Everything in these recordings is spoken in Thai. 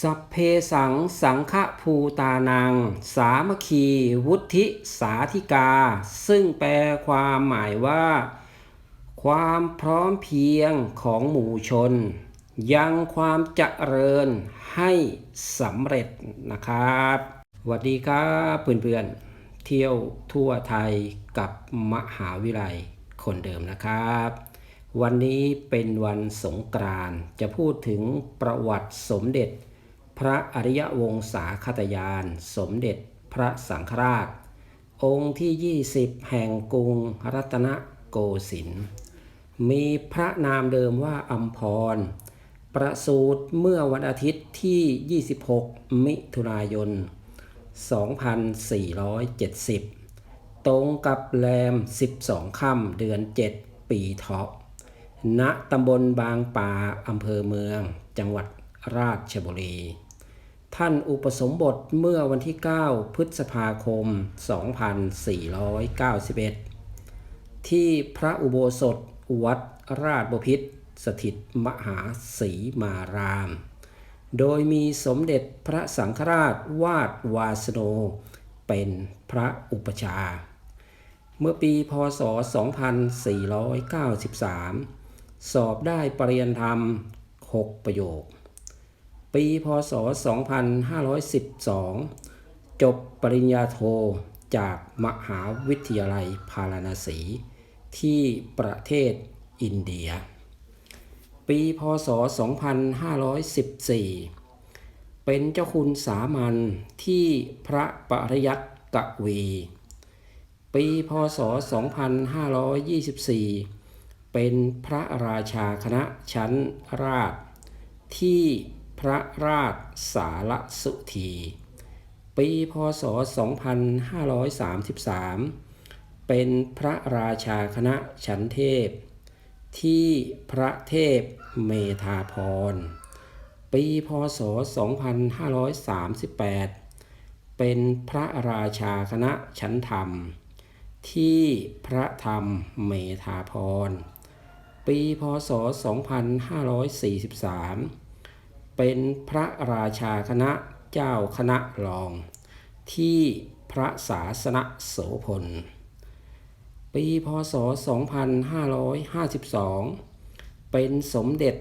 สัพเพสังสังฆภูตานัง สามัคคี วุฒิสาธิกา ซึ่งแปลความหมายว่า ความพร้อมเพียงของหมู่ชน ยังความเจริญให้สำเร็จนะครับสวัสดีครับเพื่อนๆ เที่ยวทั่วไทยกับมหาวิทยาลัยคนเดิมนะครับ วันนี้เป็นวันสงกรานต์จะพูดถึงประวัติสมเด็จ ระอริยวงศาคตยาน สมเด็จพระสังฆราช องค์ที่ 20 แห่งกรุงรัตนโกสินทร์มีพระนามเดิมว่าอัมพร ประสูติเมื่อวันอาทิตย์ที่ 26 มิถุนายน 2470 ตรงกับแรม 12 ค่ำเดือน 7 ปีเถาะณตำบลบางป่าอำเภอเมือง จังหวัดราชบุรี ท่านอุปสมบทเมื่อวันที่ 9 พฤษภาคม 2491 ที่พระอุโบสถวัดราชบพิตรสถิตมหาศรีมาราม โดยมีสมเด็จพระสังฆราชวาดวาสโน เป็นพระอุปชา เมื่อปีพศ 2493 สอบได้ปริญญาธรรม 6 ประโยค ปีพศ 2512 จบปริญญาโทจากมหาวิทยาลัยพาราณสี ที่ประเทศอินเดีย ปีพศ 2514 เป็นเจ้าคุณสามัญที่พระปริยัติกวี ปีพศ 2524 เป็นพระราชาคณะชั้นราชที่ พระราชสารสุธี ปีพศ 2533 เป็นพระราชาคณะชั้นเทพ ที่พระเทพเมธาพร ปีพศ 2538 เป็นพระราชาคณะชั้นธรรม ที่พระธรรมเมธาพร ปีพศ 2543 เป็นพระราชาคณะเจ้าคณะรอง ที่พระศาสนโสพล ปีพศ 2552 เป็นสมเด็จ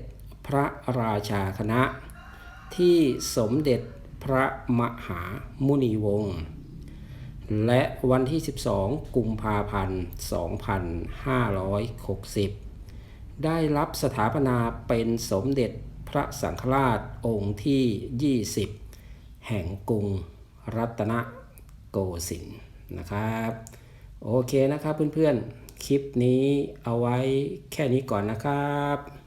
พระราชาคณะ ที่สมเด็จพระมหามุนีวงศ์และวันที่ 12 กุมภาพันธ์ 2560 ได้รับสถาปนาเป็นสมเด็จ พระสังฆราชองค์ที่ 20 แห่งกรุงรัตนโกสินทร์นะครับ โอเคนะครับเพื่อนๆ คลิปนี้เอาไว้แค่นี้ก่อนนะครับ